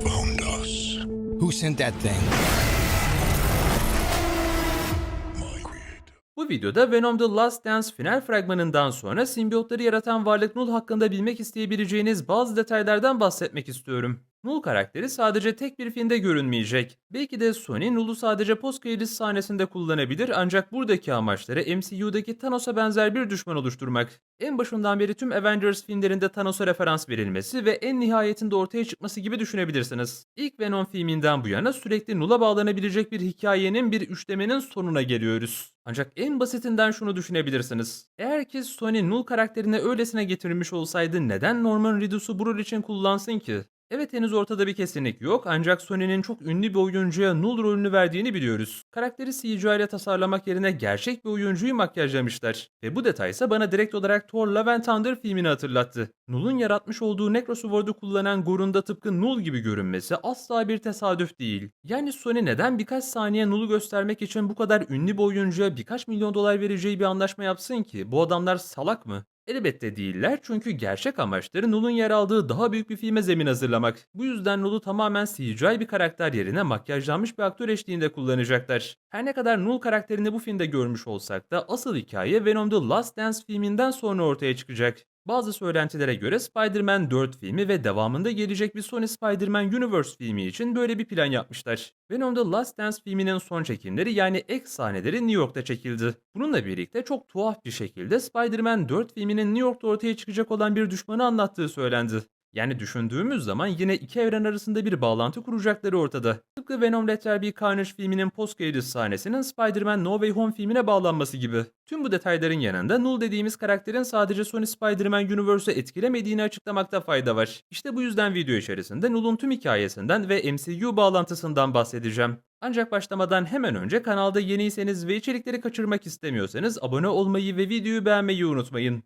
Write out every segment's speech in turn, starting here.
found us. Who sent that thing? Bu videoda Venom The Last Dance final fragmanından sonra simbiyotları yaratan varlık Null hakkında bilmek isteyebileceğiniz bazı detaylardan bahsetmek istiyorum. Null karakteri sadece tek bir filmde görünmeyecek. Belki de Sony Null'u sadece post credits sahnesinde kullanabilir ancak buradaki amaçları MCU'daki Thanos'a benzer bir düşman oluşturmak. En başından beri tüm Avengers filmlerinde Thanos'a referans verilmesi ve en nihayetinde ortaya çıkması gibi düşünebilirsiniz. İlk Venom filminden bu yana sürekli Null'a bağlanabilecek bir hikayenin bir üçlemenin sonuna geliyoruz. Ancak en basitinden şunu düşünebilirsiniz. Eğer ki Sony Null karakterini öylesine getirmiş olsaydı neden Norman Reedus'u bu rol için kullansın ki? Evet henüz ortada bir kesinlik yok ancak Sony'nin çok ünlü bir oyuncuya Null rolünü verdiğini biliyoruz. Karakteri CGI ile tasarlamak yerine gerçek bir oyuncuyu makyajlamışlar. Ve bu detay ise bana direkt olarak Thor Love and Thunder filmini hatırlattı. Null'un yaratmış olduğu Necrosword'u kullanan Gor'un da tıpkı Null gibi görünmesi asla bir tesadüf değil. Yani Sony neden birkaç saniye Null'u göstermek için bu kadar ünlü bir oyuncuya birkaç milyon dolar vereceği bir anlaşma yapsın ki? Bu adamlar salak mı? Elbette değiller çünkü gerçek amaçları Null'un yer aldığı daha büyük bir filme zemin hazırlamak. Bu yüzden Null'u tamamen CGI bir karakter yerine makyajlanmış bir aktör eşliğinde kullanacaklar. Her ne kadar Null karakterini bu filmde görmüş olsak da asıl hikaye Venom The Last Dance filminden sonra ortaya çıkacak. Bazı söylentilere göre Spider-Man 4 filmi ve devamında gelecek bir Sony Spider-Man Universe filmi için böyle bir plan yapmışlar. Venom The Last Dance filminin son çekimleri yani ek sahneleri New York'ta çekildi. Bununla birlikte çok tuhaf bir şekilde Spider-Man 4 filminin New York'ta ortaya çıkacak olan bir düşmanı anlattığı söylendi. Yani düşündüğümüz zaman yine iki evren arasında bir bağlantı kuracakları ortada. Tıpkı Venom Let Be Carnage filminin post credits sahnesinin Spider-Man No Way Home filmine bağlanması gibi. Tüm bu detayların yanında Null dediğimiz karakterin sadece Sony Spider-Man Universe'ı etkilemediğini açıklamakta fayda var. İşte bu yüzden video içerisinde Null'un tüm hikayesinden ve MCU bağlantısından bahsedeceğim. Ancak başlamadan hemen önce kanalda yeniyseniz ve içerikleri kaçırmak istemiyorsanız abone olmayı ve videoyu beğenmeyi unutmayın.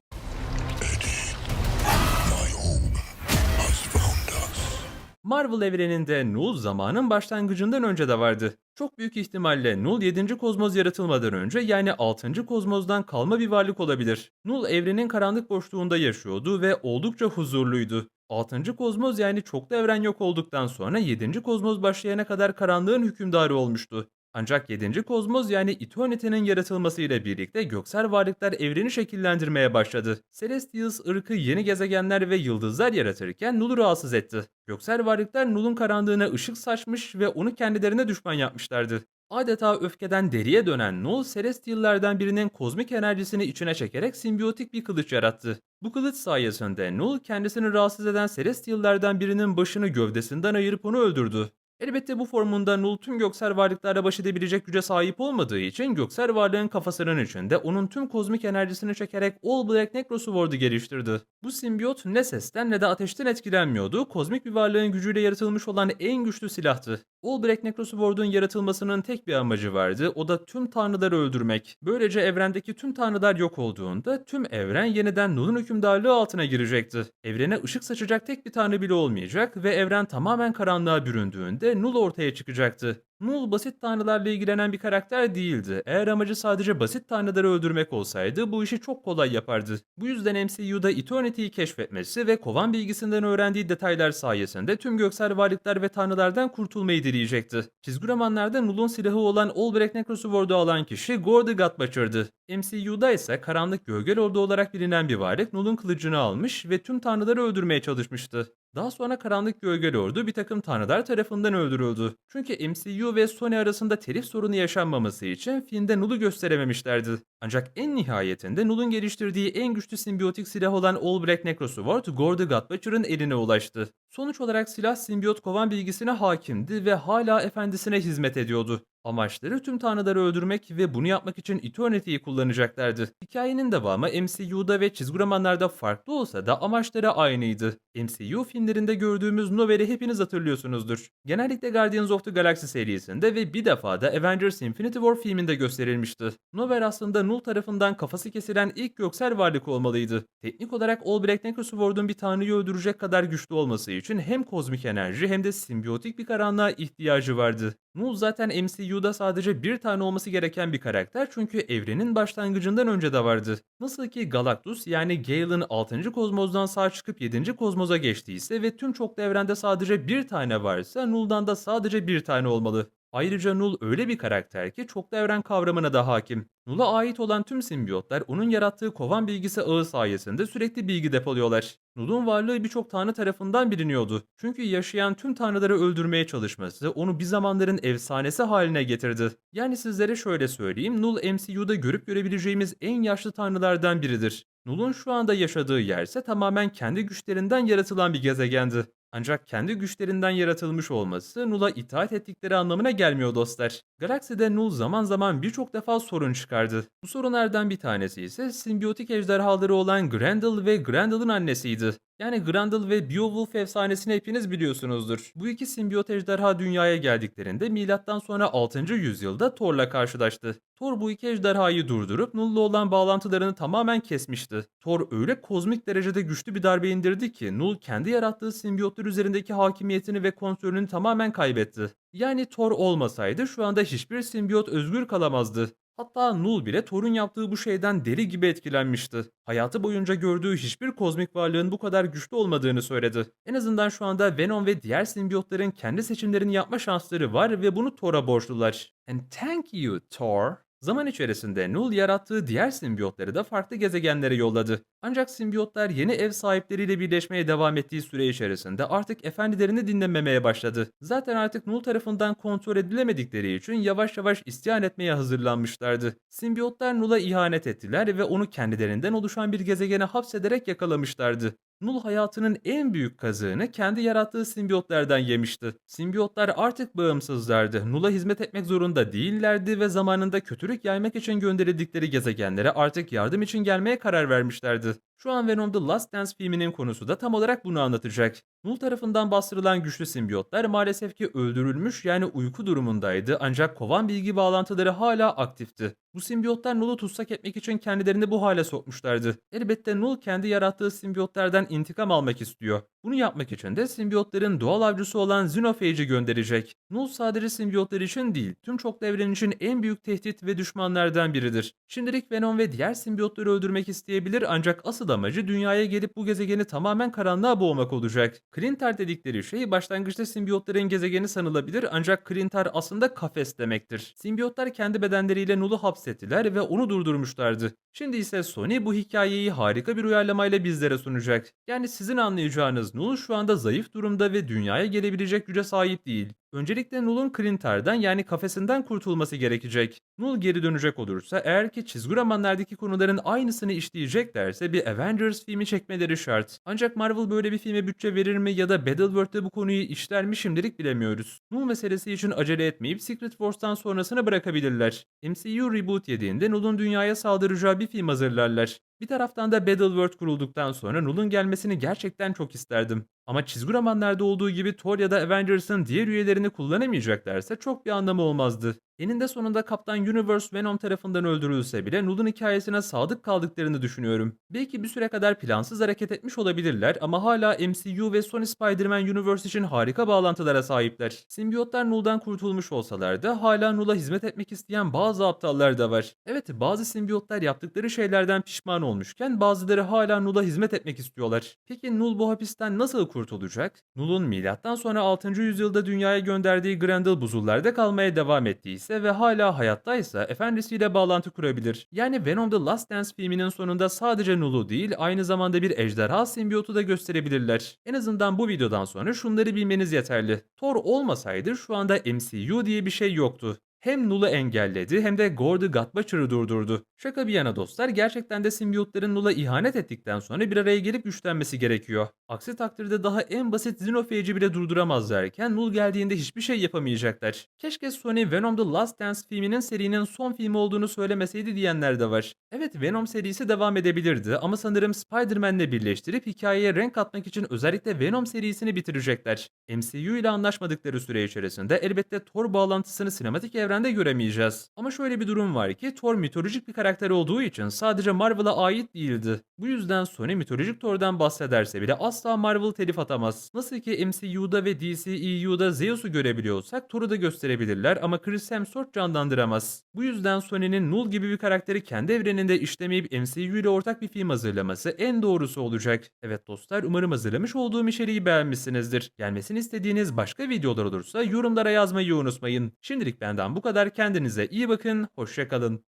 Marvel evreninde Null zamanın başlangıcından önce de vardı. Çok büyük ihtimalle Null 7. kozmoz yaratılmadan önce yani 6. kozmozdan kalma bir varlık olabilir. Null evrenin karanlık boşluğunda yaşıyordu ve oldukça huzurluydu. 6. kozmoz yani çoklu evren yok olduktan sonra 7. kozmoz başlayana kadar karanlığın hükümdarı olmuştu. Ancak 7. kozmoz yani Eternity'nin yaratılmasıyla birlikte göksel varlıklar evreni şekillendirmeye başladı. Celestials ırkı yeni gezegenler ve yıldızlar yaratırken Null'u rahatsız etti. Göksel varlıklar Null'un karanlığına ışık saçmış ve onu kendilerine düşman yapmışlardı. Adeta öfkeden deriye dönen Null, Celestial'lerden birinin kozmik enerjisini içine çekerek simbiyotik bir kılıç yarattı. Bu kılıç sayesinde Null kendisini rahatsız eden Celestial'lerden birinin başını gövdesinden ayırıp onu öldürdü. Elbette bu formunda Null tüm göksel varlıklarla baş edebilecek güce sahip olmadığı için göksel varlığın kafasının içinde onun tüm kozmik enerjisini çekerek All Black Necrosword'u geliştirdi. Bu simbiyot ne sesten ne de ateşten etkilenmiyordu, kozmik bir varlığın gücüyle yaratılmış olan en güçlü silahtı. All Black Necrosword'un yaratılmasının tek bir amacı vardı, o da tüm tanrıları öldürmek. Böylece evrendeki tüm tanrılar yok olduğunda tüm evren yeniden Null'un hükümdarlığı altına girecekti. Evrene ışık saçacak tek bir tanrı bile olmayacak ve evren tamamen karanlığa büründüğünde Null ortaya çıkacaktı. Null basit tanrılarla ilgilenen bir karakter değildi. Eğer amacı sadece basit tanrıları öldürmek olsaydı bu işi çok kolay yapardı. Bu yüzden MCU'da Eternity'yi keşfetmesi ve kovan bilgisinden öğrendiği detaylar sayesinde tüm göksel varlıklar ve tanrılardan kurtulmayı dileyecekti. Çizgi romanlarda Null'un silahı olan Black Necrosword'u alan kişi Gore the God Butcher'dı. MCU'da ise karanlık gölge lordu olarak bilinen bir varlık Null'un kılıcını almış ve tüm tanrıları öldürmeye çalışmıştı. Daha sonra karanlık gölge lordu bir takım tanrılar tarafından öldürüldü. Çünkü MCU ve Sony arasında telif sorunu yaşanmaması için filmde Null'u gösterememişlerdi. Ancak en nihayetinde Null'un geliştirdiği en güçlü simbiyotik silah olan All Black Necrosword, Gore the God eline ulaştı. Sonuç olarak silah simbiyot kovan bilgisine hakimdi ve hala efendisine hizmet ediyordu. Amaçları tüm tanrıları öldürmek ve bunu yapmak için Eternity'yi kullanacaklardı. Hikayenin devamı MCU'da ve çizgi romanlarda farklı olsa da amaçları aynıydı. MCU filmlerinde gördüğümüz Novel'i hepiniz hatırlıyorsunuzdur. Genellikle Guardians of the Galaxy serisinde ve bir defa da Avengers Infinity War filminde gösterilmişti. Novel aslında Null tarafından kafası kesilen ilk göksel varlık olmalıydı. Teknik olarak All Black Necrosword'un bir tanrıyı öldürecek kadar güçlü olması için hem kozmik enerji hem de simbiyotik bir karanlığa ihtiyacı vardı. Null zaten MCU'da sadece bir tane olması gereken bir karakter çünkü evrenin başlangıcından önce de vardı. Nasıl ki Galactus yani Gale'ın 6. kozmozdan sağ çıkıp 7. kozmoza geçtiyse ve tüm çoklu evrende sadece bir tane varsa Null'dan da sadece bir tane olmalı. Ayrıca Null öyle bir karakter ki çoklu evren kavramına da hakim. Null'a ait olan tüm simbiyotlar onun yarattığı kovan bilgisi ağı sayesinde sürekli bilgi depoluyorlar. Null'un varlığı birçok tanrı tarafından biliniyordu. Çünkü yaşayan tüm tanrıları öldürmeye çalışması onu bir zamanların efsanesi haline getirdi. Yani sizlere şöyle söyleyeyim, Null MCU'da görüp görebileceğimiz en yaşlı tanrılardan biridir. Null'un şu anda yaşadığı yerse tamamen kendi güçlerinden yaratılan bir gezegendi. Ancak kendi güçlerinden yaratılmış olması Null'a itaat ettikleri anlamına gelmiyor dostlar. Galakside Null zaman zaman birçok defa sorun çıkardı. Bu sorunlardan bir tanesi ise simbiyotik ejderhaları olan Grendel ve Grendel'ın annesiydi. Yani Grendel ve Beowulf efsanesini hepiniz biliyorsunuzdur. Bu iki simbiyot ejderha dünyaya geldiklerinde milattan sonra 6. yüzyılda Thor'la karşılaştı. Thor bu iki ejderhayı durdurup Null'la olan bağlantılarını tamamen kesmişti. Thor öyle kozmik derecede güçlü bir darbe indirdi ki Null kendi yarattığı simbiyotlar üzerindeki hakimiyetini ve kontrolünü tamamen kaybetti. Yani Thor olmasaydı şu anda hiçbir simbiyot özgür kalamazdı. Hatta Null bile Thor'un yaptığı bu şeyden deli gibi etkilenmişti. Hayatı boyunca gördüğü hiçbir kozmik varlığın bu kadar güçlü olmadığını söyledi. En azından şu anda Venom ve diğer simbiyotların kendi seçimlerini yapma şansları var ve bunu Thor'a borçlular. And thank you Thor. Zaman içerisinde Null yarattığı diğer simbiyotları da farklı gezegenlere yolladı. Ancak simbiyotlar yeni ev sahipleriyle birleşmeye devam ettiği süre içerisinde artık efendilerini dinlememeye başladı. Zaten artık Null tarafından kontrol edilemedikleri için yavaş yavaş isyan etmeye hazırlanmışlardı. Simbiyotlar Null'a ihanet ettiler ve onu kendilerinden oluşan bir gezegene hapsederek yakalamışlardı. Null hayatının en büyük kazığını kendi yarattığı simbiyotlardan yemişti. Simbiyotlar artık bağımsızlardı. Null'a hizmet etmek zorunda değillerdi ve zamanında kötülük yaymak için gönderildikleri gezegenlere artık yardım için gelmeye karar vermişlerdi. Şu an Venom The Last Dance filminin konusu da tam olarak bunu anlatacak. Null tarafından bastırılan güçlü simbiyotlar maalesef ki öldürülmüş yani uyku durumundaydı ancak kovan bilgi bağlantıları hala aktifti. Bu simbiyotlar Null'u tutsak etmek için kendilerini bu hale sokmuşlardı. Elbette Null kendi yarattığı simbiyotlardan intikam almak istiyor. Bunu yapmak için de simbiyotların doğal avcısı olan Xenophage'i gönderecek. Null sadece simbiyotlar için değil, tüm çoklu evren için en büyük tehdit ve düşmanlardan biridir. Şimdilik Venom ve diğer simbiyotları öldürmek isteyebilir ancak asıl amacı dünyaya gelip bu gezegeni tamamen karanlığa boğmak olacak. Klintar dedikleri şey başlangıçta simbiyotların gezegeni sanılabilir ancak Klintar aslında kafes demektir. Simbiyotlar kendi bedenleriyle Null'u hapsettiler ve onu durdurmuşlardı. Şimdi ise Sony bu hikayeyi harika bir uyarlamayla bizlere sunacak. Yani sizin anlayacağınız Null şu anda zayıf durumda ve dünyaya gelebilecek güce sahip değil. Öncelikle Null'un Klintar'dan yani kafesinden kurtulması gerekecek. Null geri dönecek olursa eğer ki çizgi romanlardaki konuların aynısını işleyeceklerse bir Avengers filmi çekmeleri şart. Ancak Marvel böyle bir filme bütçe verir mi ya da Battleworld'de bu konuyu işler mi şimdilik bilemiyoruz. Null meselesi için acele etmeyip Secret Wars'tan sonrasını bırakabilirler. MCU reboot yediğinde Null'un dünyaya saldıracağı bir film hazırlarlar. Bir taraftan da Battleworld kurulduktan sonra Null'un gelmesini gerçekten çok isterdim. Ama çizgi romanlarda olduğu gibi Thor ya da Avengers'ın diğer üyelerini kullanamayacaklarsa çok bir anlamı olmazdı. Eninde sonunda Kaptan Universe Venom tarafından öldürülse bile Null'un hikayesine sadık kaldıklarını düşünüyorum. Belki bir süre kadar plansız hareket etmiş olabilirler ama hala MCU ve Sony Spider-Man Universe için harika bağlantılara sahipler. Simbiyotlar Null'dan kurtulmuş olsalar da hala Null'a hizmet etmek isteyen bazı aptallar da var. Evet bazı simbiyotlar yaptıkları şeylerden pişman olmuşken bazıları hala Null'a hizmet etmek istiyorlar. Peki Null bu hapisten nasıl kurtulacak? Null'un milattan sonra 6. yüzyılda dünyaya gönderdiği Grendel buzullarda kalmaya devam ettiyse ve hala hayattaysa efendisiyle bağlantı kurabilir. Yani Venom The Last Dance filminin sonunda sadece Null'u değil aynı zamanda bir ejderha simbiyotu da gösterebilirler. En azından bu videodan sonra şunları bilmeniz yeterli. Thor olmasaydı şu anda MCU diye bir şey yoktu hem Null'u engelledi hem de Gordy Godbutcher'ı durdurdu. Şaka bir yana dostlar gerçekten de simbiyotların Null'a ihanet ettikten sonra bir araya gelip güçlenmesi gerekiyor. Aksi takdirde daha en basit Xenophage'i bile durduramazlarken Null geldiğinde hiçbir şey yapamayacaklar. Keşke Sony Venom The Last Dance filminin serinin son filmi olduğunu söylemeseydi diyenler de var. Evet Venom serisi devam edebilirdi ama sanırım Spider-Man'le birleştirip hikayeye renk katmak için özellikle Venom serisini bitirecekler. MCU ile anlaşmadıkları süre içerisinde elbette Thor bağlantısını sinematik evren evrende göremeyeceğiz. Ama şöyle bir durum var ki Thor mitolojik bir karakter olduğu için sadece Marvel'a ait değildi. Bu yüzden Sony mitolojik Thor'dan bahsederse bile asla Marvel telif atamaz. Nasıl ki MCU'da ve DCEU'da Zeus'u görebiliyorsak Thor'u da gösterebilirler ama Chris Hemsworth canlandıramaz. Bu yüzden Sony'nin Null gibi bir karakteri kendi evreninde işlemeyip MCU ile ortak bir film hazırlaması en doğrusu olacak. Evet dostlar umarım hazırlamış olduğum içeriği beğenmişsinizdir. Gelmesini istediğiniz başka videolar olursa yorumlara yazmayı unutmayın. Şimdilik benden bu kadar kendinize iyi bakın, hoşçakalın.